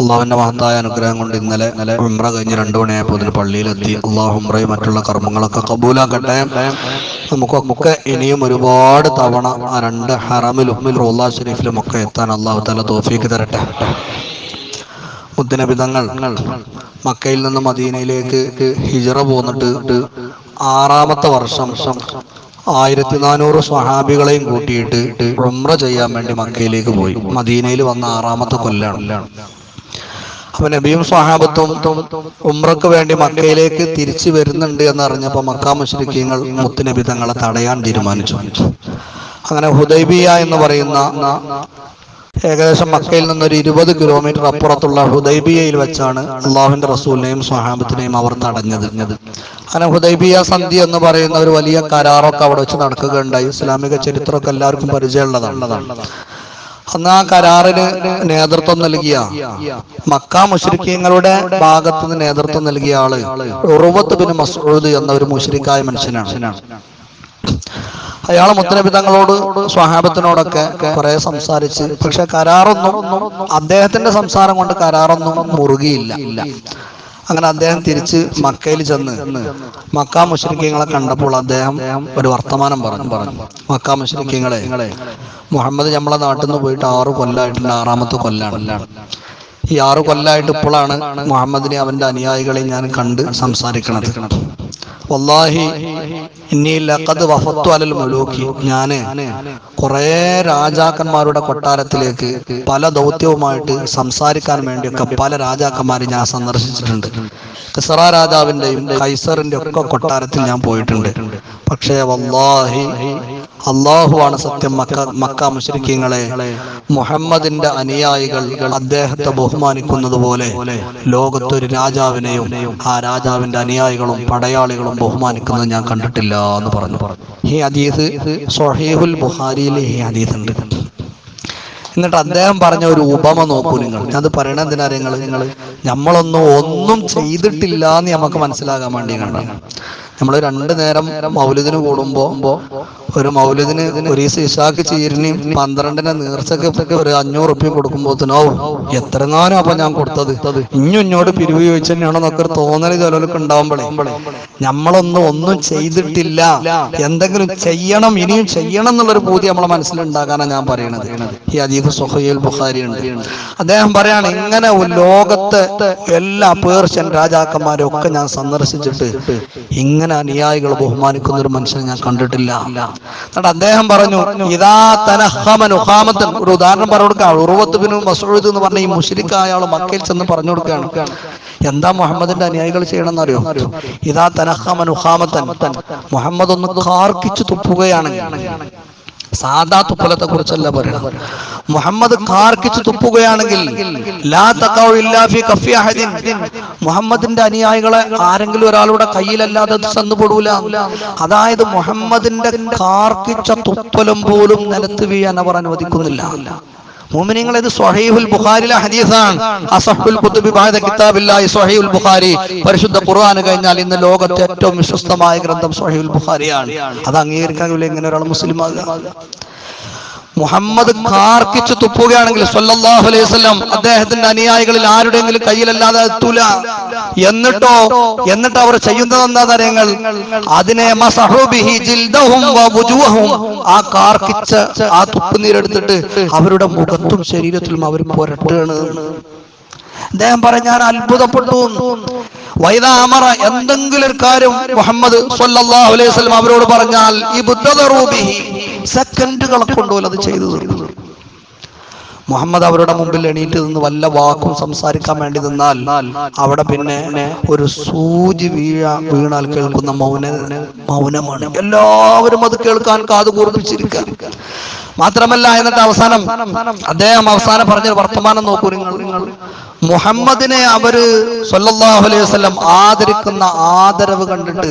അള്ളാഹുവിന്റെ മഹത്തായ അനുഗ്രഹം കൊണ്ട് ഇന്നലെ ഇന്നലെ ഉംറ കഴിഞ്ഞ് രണ്ടു മണിയായപ്പോൾ ഇതിന് പള്ളിയിലെത്തി. അള്ളാഹു ഉംറയും മറ്റുള്ള കർമ്മങ്ങളൊക്കെ കബൂലാക്കട്ടെ. നമുക്കൊക്കെ ഇനിയും ഒരുപാട് തവണ ആ രണ്ട് ഹറമിലും റോല്ലാ ഷെരീഫിലും ഒക്കെ എത്താൻ അള്ളാഹു തല തോഫീക്ക് തരട്ടെ. മുദ്ദിനബിതങ്ങൾ മക്കയിൽ നിന്ന് മദീനയിലേക്ക് ഹിജറ പോന്നിട്ട് ആറാമത്തെ വർഷം ആയിരത്തി നാനൂറ് സ്വഹാബികളെയും കൂട്ടിയിട്ട് ഉംറ ചെയ്യാൻ വേണ്ടി മക്കയിലേക്ക് പോയി. മദീനയിൽ വന്ന ആറാമത്തെ കൊല്ലാണ്. അപ്പൊ നബിയും സ്വഹാബത്തും ഉമ്രക്ക് വേണ്ടി മക്കയിലേക്ക് തിരിച്ചു വരുന്നുണ്ട് എന്ന് അറിഞ്ഞപ്പോ മക്ക മുശ്രിക്കീങ്ങൾ മുത്തുനബി തങ്ങളെ തടയാൻ തീരുമാനിച്ചു. അങ്ങനെ ഹുദൈബിയ എന്ന് പറയുന്ന ഏകദേശം മക്കയിൽ നിന്നൊരു ഇരുപത് കിലോമീറ്റർ അപ്പുറത്തുള്ള ഹുദൈബിയയിൽ വെച്ചാണ് അള്ളാഹുവിന്റെ റസൂലിനെയും സ്വഹാബത്തിനെയും അവർ തടഞ്ഞത്. അങ്ങനെ ഹുദൈബിയ സന്ധി എന്ന് പറയുന്ന ഒരു വലിയ കരാറൊക്കെ അവിടെ വെച്ച് നടക്കുകയുണ്ടായി. ഇസ്ലാമിക ചരിത്രമൊക്കെ എല്ലാവർക്കും പരിചയമുള്ളതാണ്. അന്ന് ആ കരാറിന് നേതൃത്വം നൽകിയ മക്ക മുഷരിക്കങ്ങളുടെ ഭാഗത്ത് നിന്ന് നേതൃത്വം നൽകിയ ആൾ ഉറുവത്ത് ബിൻ മസൂദ് എന്ന ഒരു മുഷരിക്കായ മനുഷ്യനാണ്. അയാൾ മുത്തനബി തങ്ങളോട് സ്വഹാബത്തിനോടൊക്കെ കുറെ സംസാരിച്ച് പക്ഷെ കരാറൊന്നും അദ്ദേഹത്തിന്റെ സംസാരം കൊണ്ട് കരാറൊന്നും മുറുകിയില്ല. അങ്ങനെ അദ്ദേഹം തിരിച്ച് മക്കയിൽ ചെന്ന് മക്ക മുഷരിക്കങ്ങളെ കണ്ടപ്പോൾ അദ്ദേഹം ഒരു വർത്തമാനം പറഞ്ഞു. പറഞ്ഞു മക്ക മുഷരിക്കങ്ങളെ മുഹമ്മദ് നമ്മളെ നാട്ടിൽ നിന്ന് പോയിട്ട് ആറു കൊല്ലായിട്ടുണ്ട് ആറാമത്തെ കൊല്ലാണ്. ഈ ആറു കൊല്ലായിട്ട് ഇപ്പോഴാണ് മുഹമ്മദിനെ അവന്റെ അനുയായികളെ ഞാൻ കണ്ട് സംസാരിക്കണത്. വല്ലാഹി ഞാൻ കുറേ രാജാക്കന്മാരുടെ കൊട്ടാരത്തിലേക്ക് പല ദൗത്യവുമായിട്ട് സംസാരിക്കാൻ വേണ്ടിയൊക്കെ പല രാജാക്കന്മാരെ ഞാൻ സന്ദർശിച്ചിട്ടുണ്ട്. കിസറ രാജാവിന്റെയും കൈസറിന്റെ ഒക്കെ കൊട്ടാരത്തിൽ ഞാൻ പോയിട്ടുണ്ട്. പക്ഷേ വല്ലാഹി അള്ളാഹുവാണ് സത്യം മക്ക മക്ക മുഷരിക്കങ്ങളെ മുഹമ്മദിന്റെ അനുയായികൾ അദ്ദേഹത്തെ ബഹുമാനിക്കുന്നത് പോലെ ലോകത്തൊരു രാജാവിനെയും ആ രാജാവിന്റെ അനുയായികളും പടയാളികളും ബഹുമാനിക്കുന്നത് ഞാൻ കണ്ടിട്ടില്ല എന്ന് പറഞ്ഞു. ഈ ഹദീസ് സൊഹീഹുൽ ബുഹാരിയിലെ ഈ ഹദീസ് ഉണ്ട് എന്നിട്ട് അദ്ദേഹം പറഞ്ഞ ഒരു ഉപമ നോക്കൂ നിങ്ങൾ. അത് പറയണ എന്തിനാ നിങ്ങൾ? നിങ്ങൾ നമ്മളൊന്നും ഒന്നും ചെയ്തിട്ടില്ല എന്ന് നമുക്ക് മനസ്സിലാകാൻ വേണ്ടി കണ്ടാണ്. നമ്മൾ രണ്ടു നേരം മൗലിദിന് കൂടുമ്പോ ഒരു മൗലിദിന് ഒരു ദിവസം ഇഷാക്ക് ചീരിനെയും പന്ത്രണ്ടിന് നീർച്ചക്ക് ഒരു അഞ്ഞൂറ് റുപ്യ കൊടുക്കുമ്പോത്തിനോ എത്രങ്ങാനും അപ്പൊ ഞാൻ കൊടുത്തത്. ഇഞ്ഞു ഇഞ്ഞോട് പിരിവ് ചോദിച്ചു തന്നെയാണെന്നൊക്കെ ഒരു തോന്നൽ ചിലർക്ക് ഉണ്ടാവുമ്പോഴേ നമ്മളൊന്നും ഒന്നും ചെയ്തിട്ടില്ല. എന്തെങ്കിലും ചെയ്യണം ഇനിയും ചെയ്യണം എന്നുള്ളൊരു പൂതി നമ്മളെ മനസ്സിലുണ്ടാകാനാണ് ഞാൻ പറയണത്. ഈ അദീഫ് സുഹൈൽ ബുഖാരി ഉണ്ട്. അദ്ദേഹം പറയാണ് ഇങ്ങനെ ലോകത്തെ എല്ലാ പേർഷ്യൻ രാജാക്കന്മാരും ഒക്കെ ഞാൻ സന്ദർശിച്ചിട്ട് ഇങ്ങനെ അനുയായികൾ ബഹുമാനിക്കുന്ന ഒരു മനുഷ്യനെ ഞാൻ കണ്ടിട്ടില്ല. എന്നിട്ട് അദ്ദേഹം പറഞ്ഞു ഇതാ തനഹമനുഹാമത്തൻ ഒരു ഉദാഹരണം പറഞ്ഞു കൊടുക്കാം. ഉറുവത്ത് ബിനു മസൂദ് എന്ന് പറഞ്ഞ ഈ മുഷരിക്കായ ആൾ മക്കയിൽ ചെന്ന് പറഞ്ഞു കൊടുക്കുകയാണ്. എന്താ മുഹമ്മദിന്റെ അനുയായികൾ ചെയ്യണമെന്ന് അറിയോ ഇതാ തനഹമനുഹാമത്തൻ മുഹമ്മദ് ഒന്ന് കാർക്കിച്ചു തുപ്പുകയാണ് സാധാ തുപ്പലത്തെ കുറിച്ചല്ല പറയുന്നത് മുഹമ്മദ് കാർക്കിച്ച് തുപ്പുകയാണെങ്കിൽ മുഹമ്മദിന്റെ അനുയായികളെ ആരെങ്കിലും ഒരാളുടെ കയ്യിലല്ലാതെ ചെന്നുപെടൂല അതായത് മുഹമ്മദിന്റെ കാർക്കിച്ച തുപ്പലും പോലും നിലത്ത് വീഴാൻ അവർ അനുവദിക്കുന്നില്ല. മോമിനിങ്ങൾ ഇത് സ്വഹീഹുൽ ബുഖാരിലെ ഹദീസാണ്. അസഹുൽ കുത്തുബി ബഅദ കിതാബില്ലാഹി സ്വഹീഹുൽ ബുഖാരി. പരിശുദ്ധ ഖുർആൻ കഴിഞ്ഞാൽ ഇന്ന് ലോകത്തെ ഏറ്റവും വിശ്വസ്തമായ ഗ്രന്ഥം സ്വഹീഹുൽ ബുഖാരിയാണ്. അത് അംഗീകരിക്കാൻ ഇങ്ങനെ ഒരാൾ മുസ്ലിം ആകുക മുഹമ്മദ് കാർക്കിച്ച് തുപ്പുകയാണെങ്കിൽ സല്ലല്ലാഹു അലൈഹി വസല്ലം അദ്ദേഹത്തിന്റെ അനുയായികളിൽ ആരുടെയെങ്കിലും കയ്യിലല്ലാതെ എത്തൂല. എന്നിട്ടോ? എന്നിട്ട് അവർ ചെയ്യുന്നത് എന്താ കാര്യങ്ങൾ? അതിനെ ആ കാർക്കിച്ച് ആ തുപ്പുനീരെടുത്തിട്ട് അവരുടെ മുഖത്തും ശരീരത്തിലും അവർ പുരട്ടുകയാണ്. അദ്ദേഹം പറഞ്ഞ ഞാൻ അത്ഭുതപ്പെട്ടു വൈദാമറ എന്തെങ്കിലും ഒരു കാര്യം മുഹമ്മദ് അലൈഹി വസല്ലം അവരോട് പറഞ്ഞാൽ ഈ ബുദ്ധറൂബിഹി സെക്കൻഡുകളെ കൊണ്ടുപോലും അത് ചെയ്തു തീർന്നു മുഹമ്മദ് അവരുടെ മുമ്പിൽ എണീറ്റ് നിന്ന് വല്ല വാക്കും സംസാരിക്കാൻ വേണ്ടി നിന്നാൽ അവിടെ പിന്നെ ഒരു സൂചി വീഴ വീണാൽ കേൾക്കുന്ന മൗന മൗനമാണ്. എല്ലാവരും അത് കേൾക്കാൻ കാത് കൂർപ്പിച്ചിരിക്കുക മാത്രമല്ല എന്നിട്ട് അവസാനം അദ്ദേഹം അവസാനം പറഞ്ഞ വർത്തമാനം നോക്കൂ നിങ്ങൾ. മുഹമ്മദിനെ അവർ സല്ലല്ലാഹു അലൈഹി വസല്ലം ആദരിക്കുന്ന ആദരവ് കണ്ടിട്ട്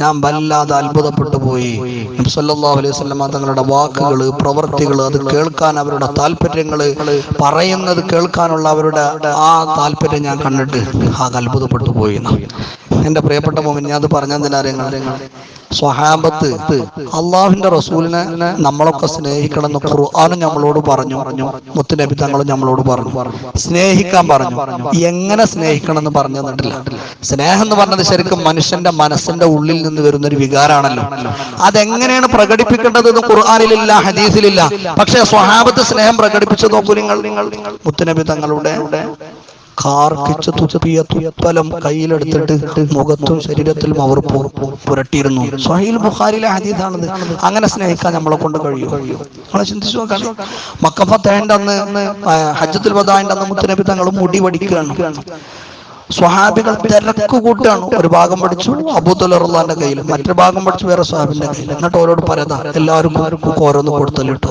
ഞാൻ വല്ലാതെ അത്ഭുതപ്പെട്ടു പോയി. നബി സല്ലല്ലാഹു അലൈഹി വസല്ലം തങ്ങളുടെ വാക്കുകൾ പ്രവൃത്തികൾ അത് കേൾക്കാൻ അവരുടെ താല്പര്യങ്ങൾ പറയുന്നത് കേൾക്കാനുള്ള അവരുടെ ആ താല്പര്യം ഞാൻ കണ്ടിട്ട് ആകെ അത്ഭുതപ്പെട്ടു പോയി എന്റെ പ്രിയപ്പെട്ട ഞാൻ അത് പറഞ്ഞതിനറിയങ്ങൾ സ്വഹാബത്ത് അള്ളാഹുവിന്റെ റസൂലിനെ നമ്മളൊക്കെ സ്നേഹിക്കണം എന്ന് ഖുർആാനും നമ്മളോട് പറഞ്ഞു. പറഞ്ഞു മുത്തുനബി തങ്ങളും നമ്മളോട് പറഞ്ഞു. സ്നേഹിക്കാൻ പറഞ്ഞു. എങ്ങനെ സ്നേഹിക്കണം എന്ന് പറഞ്ഞു തന്നിട്ടില്ല. സ്നേഹം എന്ന് പറഞ്ഞത് ശരിക്കും മനുഷ്യന്റെ മനസ്സിന്റെ ഉള്ളിൽ നിന്ന് വരുന്ന ഒരു വികാരാണല്ലോ അതെങ്ങനെയാണ് പ്രകടിപ്പിക്കേണ്ടത് എന്ന് ഖുർആാനിലില്ല ഹദീസിലില്ല. പക്ഷേ സ്വഹാബത്ത് സ്നേഹം പ്രകടിപ്പിച്ചു നോക്കൂ നിങ്ങൾ. നിങ്ങൾ മുത്തുനബി തങ്ങളുടെ കാർക്കിച്ച് തുപ്പിയ തുപ്പലം കയ്യിലെടുത്തിട്ട് മുഖത്തും ശരീരത്തിലും അവർ പുരട്ടിയിരുന്നു. സഹീൽ ബുഖാരിലെ ഹദീസാണിത്. അങ്ങനെ സ്നേഹിക്കാൻ നമ്മളെ കൊണ്ട് കഴിയും. നമ്മളെ ചിന്തിച്ചു നോക്കാൻ മക്കഫത്തേണ്ട അന്ന് ഹജ്ജത്തുൽ വദാന്റെ അന്ന് മുത്തനബി തങ്ങൾ മുടി വടിക്കുകയാണ്. സ്വഹാബികൾ തിരക്ക് കൂട്ടാണ്. ഒരു ഭാഗം പഠിച്ചു അബൂത്തുല്ലാന്റെ കയ്യിൽ മറ്റൊരു ഭാഗം പഠിച്ചു വേറെ സ്വഹാബിന്റെ കയ്യിൽ എന്നിട്ട് ഓരോട് പറയാ എല്ലാവർക്കും ഓരോന്ന് കൊടുത്തല്ലിട്ടു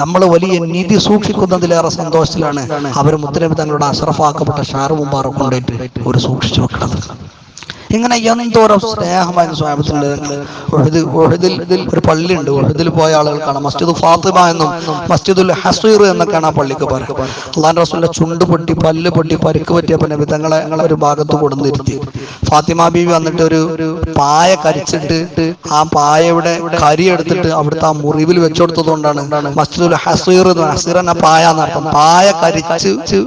നമ്മൾ വലിയ നീതി സൂക്ഷിക്കുന്നതിലേറെ സന്തോഷത്തിലാണ് അവർ മുത്തനബി തങ്ങളുടെ അഷറഫാക്കപ്പെട്ട ഷാറ് മുമ്പാറ് കൊണ്ടുപോയിട്ട് ഒരു സൂക്ഷിച്ചു വെക്കുന്നത്. ഇങ്ങനെ എന്തോരം സ്നേഹമായ സ്വാമത്തിന്റെ ഒഴുതിൽ ഒരു പള്ളിയുണ്ട്. ഒഴുതിൽ പോയ ആളുകൾക്കാണ് കാണാം മസ്ജിദ് ഫാത്തിമ എന്നും മസ്ജിദുൽ ഹസീർ എന്നൊക്കെയാണ് ആ പള്ളിക്ക് പറയുക അള്ളാൻ ചുണ്ട് പൊട്ടി പല്ല് പൊട്ടി പരിക്ക് പറ്റിയപ്പോൾ നബി തങ്ങളെ ഒരു ഭാഗത്ത് കൊടുന്നിരുത്തി ഫാത്തിമ ബീവി വന്നിട്ട് ഒരു പായ കരിച്ചിട്ട് ആ പായയുടെ കരി എടുത്തിട്ട് അവിടുത്തെ ആ മുറിവിൽ വെച്ചുകൊടുത്തത് കൊണ്ടാണ് മസ്ജിദുൽ ഹസീർ ഹസീർ എന്ന പായ എന്നർത്ഥം പായ കരിച്ച്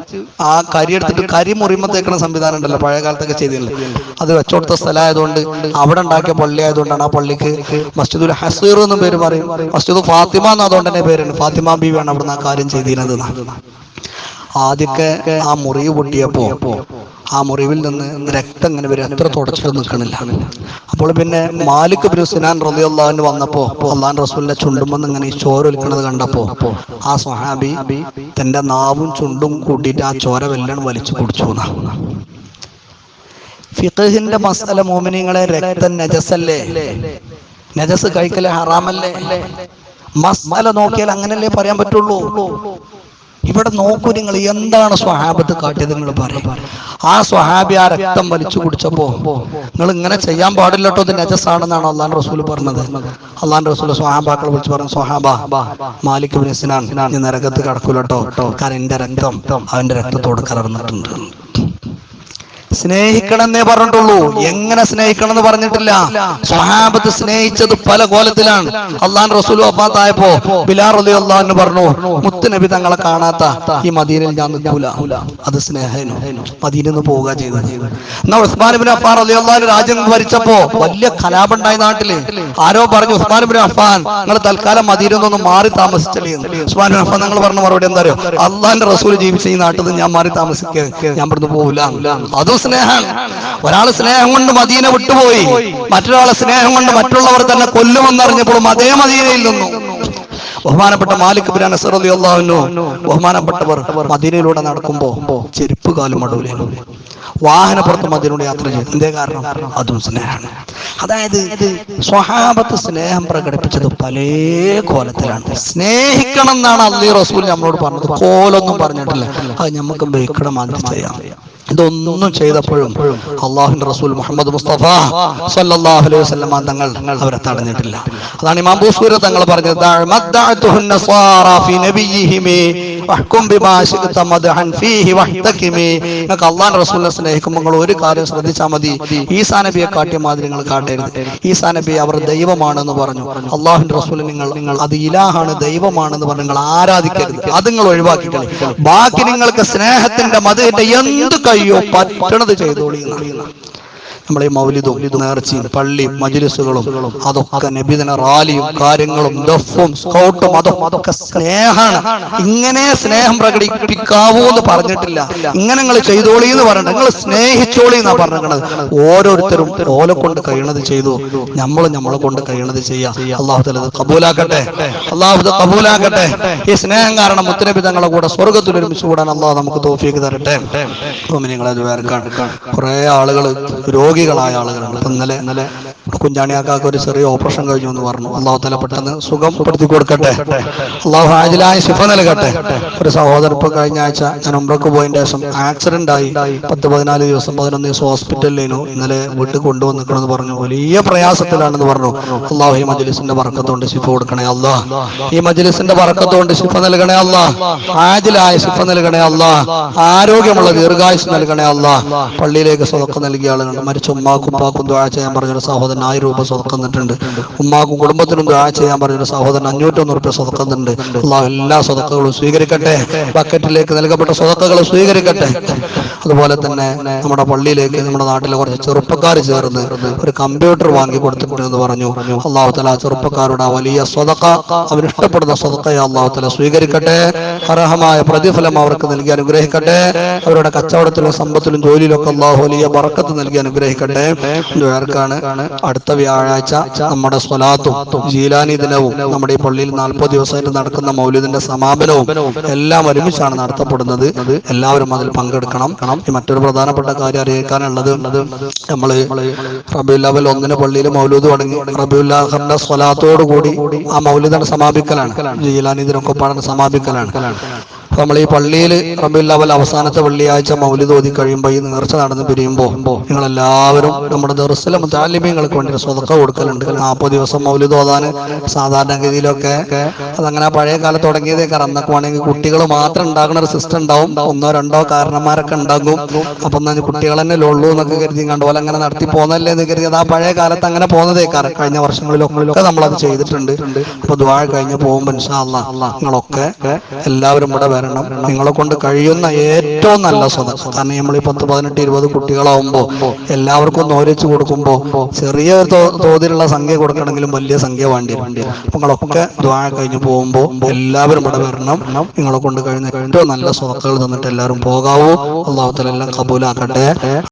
ആ കരി എടുത്തിട്ട് കരി മുറിയുമ്പോൾ തേക്കുന്ന സംവിധാനം ഉണ്ടല്ലോ പഴയ കാലത്തൊക്കെ ചെയ്തില്ലേ അത് വെച്ചുകൊടുത്ത സ്ഥലമായതുകൊണ്ട് അവിടെ ഉണ്ടാക്കിയ പള്ളി ആയതുകൊണ്ടാണ് ആ പള്ളിക്ക് മസ്ജിദുൽ ഹസീർ എന്ന് പേര് പറയും. മസ്ജിദ് ഫാത്തിമ എന്ന് അതുകൊണ്ട് തന്നെ പേരുണ്ട്. ഫാത്തിമ ബീവിയാണ് അവിടുന്ന് ആ കാര്യം ചെയ്തിരുന്നത്. ആദ്യമൊക്കെ ആ മുറിവ് പൊട്ടിയപ്പോ ആ മുറിവിൽ നിന്ന് രക്തം ഇങ്ങനെ വരും. എത്ര തുടച്ചിട്ട് നിൽക്കണില്ല. അപ്പോൾ പിന്നെ മാലിക് ബിൻ റബി അള്ളാഹുവിന് വന്നപ്പോ അള്ളാൻ റസൂലിന്റെ ചുണ്ടുമെന്ന് ഇങ്ങനെ ഈ ചോര ഒലിക്കണത് കണ്ടപ്പോ ആ സ്വഹാബി തന്റെ നാവും ചുണ്ടും കൂട്ടിയിട്ട് ആ ചോര വെല്ലണം വലിച്ചു കുടിച്ചു. ഫിഖഹിന്റെ മസല മോമിനിങ്ങളെ രക്തം നജസല്ലേ? നജസ് കഴിക്കൽ ഹറാമല്ലേ? മസല നോക്കിയാൽ അങ്ങനല്ലേ പറയാൻ പറ്റുള്ളൂ. ഇവിടെ നോക്കൂ നിങ്ങൾ എന്താണ് സ്വഹാബത്ത് കാട്ടിയത് നിങ്ങൾ പറയും. ആ സ്വഹാബി ആ രക്തം വലിച്ചു കുടിച്ചപ്പോ നിങ്ങൾ ഇങ്ങനെ ചെയ്യാൻ പാടില്ലട്ടോ ഇത് നജസാണെന്നാണ് അള്ളാൻ റസൂൽ പറഞ്ഞത്. അള്ളാൻ റസൂൽ സ്വഹാബാക്കളെ വിളിച്ച് പറഞ്ഞു സ്വഹാബ മാലിക് ബിൻ സിനാൻ നീ നരകത്ത് കടക്കൂലട്ടോ കാരണം എന്റെ രക്തം അവന്റെ രക്തത്തോട് കലർന്നിട്ടുണ്ട്. സ്നേഹിക്കണമെന്നേ പറഞ്ഞിട്ടുള്ളൂ. എങ്ങനെ സ്നേഹിക്കണം എന്ന് പറഞ്ഞിട്ടില്ല. സ്വഹാബത്ത് സ്നേഹിച്ചത് പല കോലത്തിലാണ്. അള്ളാൻ റസൂൽ വഫാത്തായപ്പോ ബിലാർ അലി അള്ളാഹിന് പറഞ്ഞു മുത്ത് നബി തങ്ങളെ കാണാത്ത ഈ മദീനയിൽ ഞാൻ അത് സ്നേഹനു. മദീനെന്ന് നിന്ന് പോവുക ചെയ്തു എന്നാ ഉസ്മാൻ ബിൻ അഫാൻ അലി അള്ളാഹിന് രാജ്യം ഭരിച്ചപ്പോ വലിയ കലാപുണ്ടായി നാട്ടിൽ. ആരോ പറഞ്ഞു ഉസ്മാൻ ബിൻ അഫാൻ നിങ്ങൾ തൽക്കാലം മദീനൊന്നും നിന്ന് മാറി താമസിച്ചല്ലേ ഉസ്മാൻ ബിൻ അഫാൻ നിങ്ങൾ പറഞ്ഞ മറുപടി എന്താ അറിയോ? അള്ളാന്റെ റസൂൽ ജീവിച്ച ഈ നാട്ടിൽ ഞാൻ മാറി താമസിക്കുക ഞാൻ പറഞ്ഞു പോവില്ല. അതും സ്നേഹമാണ് ഒരാൾ സ്നേഹം കൊണ്ട് മദീന വിട്ടുപോയി. മറ്റൊരാളെ സ്നേഹം കൊണ്ട് മറ്റുള്ളവർ തന്നെ കൊല്ലുമെന്നറിഞ്ഞപ്പോഴും അതേ മദീനയിൽ നിന്നു. ബഹുമാനപ്പെട്ട മാലിക് ബിൻ ബഹുമാനപ്പെട്ടവർ മദീനയിലൂടെ നടക്കുമ്പോ ചെരുപ്പ് കാലും വാഹന വാഹനപ്പുറത്ത് മദീനയുടെ യാത്ര ചെയ്തു. എന്തേ കാരണം? അതും സ്നേഹമാണ്. അതായത് സ്വഹാബത്ത് സ്നേഹം പ്രകടിപ്പിച്ചത് പല കോലത്തിലാണ്. സ്നേഹിക്കണം എന്നാണ് അള്ളി റസൂൽ നമ്മളോട് പറഞ്ഞത്. കോലൊന്നും പറഞ്ഞിട്ടില്ല. അത് നമുക്ക് ബേക്കണം മാതിരി ചെയ്യാം. ഇതൊന്നും ചെയ്തപ്പോഴും അള്ളാഹുന്റെ റസൂൽ മുഹമ്മദ് മുസ്തഫ സല്ലല്ലാഹു അലൈഹി വസല്ലം തങ്ങൾ അവരെ തടഞ്ഞിട്ടില്ല. അതാണ് ഇമാം ബൂസൂര തങ്ങൾ പറഞ്ഞത് നിങ്ങൾക്ക് അള്ളാൻ റസൂലിനെ സ്നേഹിക്കുമ്പോൾ നിങ്ങൾ ഒരു കാര്യം ശ്രദ്ധിച്ചാൽ മതി. ഈസാ നബിയെ കാട്ടിയ മാതിരി നിങ്ങൾ കാട്ടരുത്. ഈസാ നബി അവർ ദൈവമാണെന്ന് പറഞ്ഞു. അള്ളാഹുന്റെ റസൂൽ നിങ്ങൾ നിങ്ങൾ അത് ഇലാഹാണ് ദൈവമാണെന്ന് പറഞ്ഞു. നിങ്ങൾ ആരാധിക്കരുത്. അത് നിങ്ങൾ ഒഴിവാക്കിക്കളി. ബാക്കി നിങ്ങൾക്ക് സ്നേഹത്തിന്റെ മതിന്റെ എന്ത് കഴിയോ പറ്റണത് ചെയ്തോളി. നമ്മളെ മൗലിദും നേർച്ചയും പള്ളി മജിലിസുകളും അതൊക്കെ നബിദിന റാലിയും കാര്യങ്ങളും ദഫും സ്കൗട്ടും അതും അതൊക്കെ സ്നേഹമാണ് ഇങ്ങനെ സ്നേഹം പ്രകടിപ്പിക്കാവൂ എന്ന് പറഞ്ഞിട്ടില്ല. ഇങ്ങനെ നിങ്ങൾ ചെയ്തോളി എന്ന് പറഞ്ഞിട്ട് നിങ്ങൾ സ്നേഹിച്ചോളി എന്നാ പറഞ്ഞത് ഓരോരുത്തരും ഓല കൊണ്ട് കഴിയണത് ചെയ്തു. നമ്മൾ നമ്മളെ കൊണ്ട് കഴിയണത് ചെയ്യാം. അള്ളാഹു തല കബൂലാക്കട്ടെ. അള്ളാഹു കബൂലാക്കട്ടെ. ഈ സ്നേഹം കാരണം മുത്തനബി തങ്ങളെ കൂടെ സ്വർഗത്തിൽ ഒരുമിച്ച് കൂടാൻ അള്ളാഹു നമുക്ക് തോഫിക്ക് തരട്ടെ. കുറെ ആളുകൾ രോഗികളായ ആളുകളാണ്. ഇപ്പം ഇന്നലെ ഇന്നലെ കുഞ്ചാണിയാക്കാക്ക് ഒരു ചെറിയ ഓപ്പറേഷൻ കഴിഞ്ഞു എന്ന് പറഞ്ഞു. അള്ളാഹു തല പെട്ടെന്ന് സുഖം പെടുത്തി കൊടുക്കട്ടെ. അള്ളാഹു ഹാജിലായ ശിഫ നൽകട്ടെ. ഒരു സഹോദരൻ ഇപ്പൊ കഴിഞ്ഞ ആഴ്ച ഞാൻ ഉമ്രക്ക് പോയതിന്റെ ശേഷം ആക്സിഡന്റ് ആയി. പത്ത് പതിനാല് ദിവസം പതിനൊന്ന് ദിവസം ഹോസ്പിറ്റലിലേനു ഇന്നലെ വീട്ടിൽ കൊണ്ടുവന്നിക്കണമെന്ന് പറഞ്ഞു. വലിയ പ്രയാസത്തിലാണെന്ന് പറഞ്ഞു. അള്ളാഹു ഈ മജ്ലിസിന്റെ വർക്കത്തോണ്ട് ശിഫ കൊടുക്കണേ അല്ലാ ഈ മജ്ലിസിന്റെ വർക്കത്തോണ്ട് ശിഫ നൽകണേ അല്ലാ ആജിലായ ശിഫ നൽകണേ അല്ലാ ആരോഗ്യമുള്ള ദീർഘായുസ് നൽകണേ അല്ലാ പള്ളിയിലേക്ക് സ്വതക്കം നൽകിയ ആളുകൾ മരിച്ച ഉമ്മാക്കും ഉപ്പാക്കും ദ്വാ ചെയ്യാൻ പറഞ്ഞൊരു സഹോദരൻ ആയിരം രൂപ സ്വതക്കുന്നിട്ടുണ്ട് ഉമ്മാക്കും കുടുംബത്തിനും ദ്വാ ചെയ്യാൻ പറഞ്ഞൊരു സഹോദരൻ അഞ്ഞൂറ്റൊന്ന് റുപ്യ സ്വതക്കുന്നുണ്ട്. അള്ളാഹു എല്ലാ സ്വതക്കുകളും സ്വീകരിക്കട്ടെ. ബക്കറ്റിലേക്ക് നൽകപ്പെട്ട സ്വതക്കുകൾ സ്വീകരിക്കട്ടെ. അതുപോലെ തന്നെ നമ്മുടെ പള്ളിയിലേക്ക് നമ്മുടെ നാട്ടിലെ കുറച്ച് ചെറുപ്പക്കാർ ചേർന്ന് ഒരു കമ്പ്യൂട്ടർ വാങ്ങി കൊടുത്തിട്ടുണ്ട് എന്ന് പറഞ്ഞു. അള്ളാഹു തല ചെറുപ്പക്കാരുടെ വലിയ സ്വതക്ക അവർ ഇഷ്ടപ്പെടുന്ന സ്വതക്കയെ അള്ളാഹു തല സ്വീകരിക്കട്ടെ. അർഹമായ പ്രതിഫലം അവർക്ക് നൽകി അനുഗ്രഹിക്കട്ടെ. അവരുടെ കച്ചവടത്തിലും സമ്പത്തിലും ജോലിയിലൊക്കെ അല്ലാഹു അള്ളാഹു വലിയ ബറക്കത്ത് നൽകി അനുഗ്രഹിക്കട്ടെ. പേർക്കാണ് അടുത്ത വ്യാഴാഴ്ച നമ്മുടെ സ്വലാത്തും ജീലാനി ദിനവും നമ്മുടെ ഈ പള്ളിയിൽ നാൽപ്പത് ദിവസമായിട്ട് നടക്കുന്ന മൗലിദിന്റെ സമാപനവും എല്ലാം ഒരുമിച്ചാണ് നടത്തപ്പെടുന്നത്. എല്ലാവരും അതിൽ പങ്കെടുക്കണം. മറ്റൊരു പ്രധാനപ്പെട്ട കാര്യം അറിയിക്കാനുള്ളത് നമ്മൾ റബിയുല്ലാവൽ ഒന്നിന് പള്ളിയിൽ മൗലൂദ് തുടങ്ങി റബിയുല്ലാഹറിന്റെ സ്വലാത്തോടു കൂടി ആ മൗലിദാണ് സമാപിക്കലാണ്. ജീലാനി ദിനൊക്കെ പാടാൻ സമാപിക്കലാണ്. നമ്മൾ ഈ പള്ളിയിൽ റബിയുള്ള അവൽ അവസാനത്തെ വെള്ളിയാഴ്ച മൗലിദ് ഓതി കഴിയുമ്പോൾ ഈ നേർച്ച നടന്ന് പിരിയുമ്പോൾ നിങ്ങൾ എല്ലാവരും നമ്മുടെ ദർശന മുത്താലിമ്യങ്ങൾക്ക് വേണ്ടി സ്വതക്ക കൊടുക്കലുണ്ട്. നാൽപ്പത് ദിവസം മൗലിദ് ഓതാൻ സാധാരണഗതിയിലൊക്കെ അതങ്ങനെ പഴയ കാലത്ത് തുടങ്ങിയതേ അന്നൊക്കെ വേണമെങ്കിൽ കുട്ടികൾ മാത്രം ഉണ്ടാകുന്ന ഒരു സിസ്റ്റം ഉണ്ടാവും. ഒന്നോ രണ്ടോ കാരണന്മാരൊക്കെ ഉണ്ടാകും. അപ്പൊ എന്നാ കുട്ടികൾ തന്നെ ഉള്ളൂ എന്നൊക്കെ കരുതി കണ്ടു പോലെ അങ്ങനെ നടത്തി പോന്നല്ലേ എന്ന് കരുതി. അത് ആ പഴയ കാലത്ത് അങ്ങനെ പോകുന്നതേക്കാറ് കഴിഞ്ഞ വർഷങ്ങളിലൊക്കെ നമ്മളത് ചെയ്തിട്ടുണ്ട്. അപ്പൊ ദ്വാഴ കഴിഞ്ഞ് പോകുമ്പോൾ നിങ്ങളൊക്കെ എല്ലാവരും ഇവിടെ വരണം. നിങ്ങളെ കൊണ്ട് കഴിയുന്ന ഏറ്റവും നല്ല സ്വതം. കാരണം നമ്മൾ ഈ പത്ത് പതിനെട്ട് ഇരുപത് കുട്ടികളാവുമ്പോ എല്ലാവർക്കും ഒന്ന് ഓരിച്ചു കൊടുക്കുമ്പോ ചെറിയ തോതിലുള്ള സംഖ്യ കൊടുക്കണമെങ്കിലും വലിയ സംഖ്യ വേണ്ടി വേണ്ടി നിങ്ങളൊക്കെ ദ്വാഴ കഴിഞ്ഞ് പോകുമ്പോ എല്ലാവരും ഇവിടെ വരണം നിങ്ങളെ കൊണ്ട് കഴിഞ്ഞ ഏറ്റവും നല്ല സ്വതക്കൾ തന്നിട്ട് എല്ലാവരും പോകാവൂ. അള്ളാഹുത്തലെല്ലാം കബൂലാക്കട്ടെ.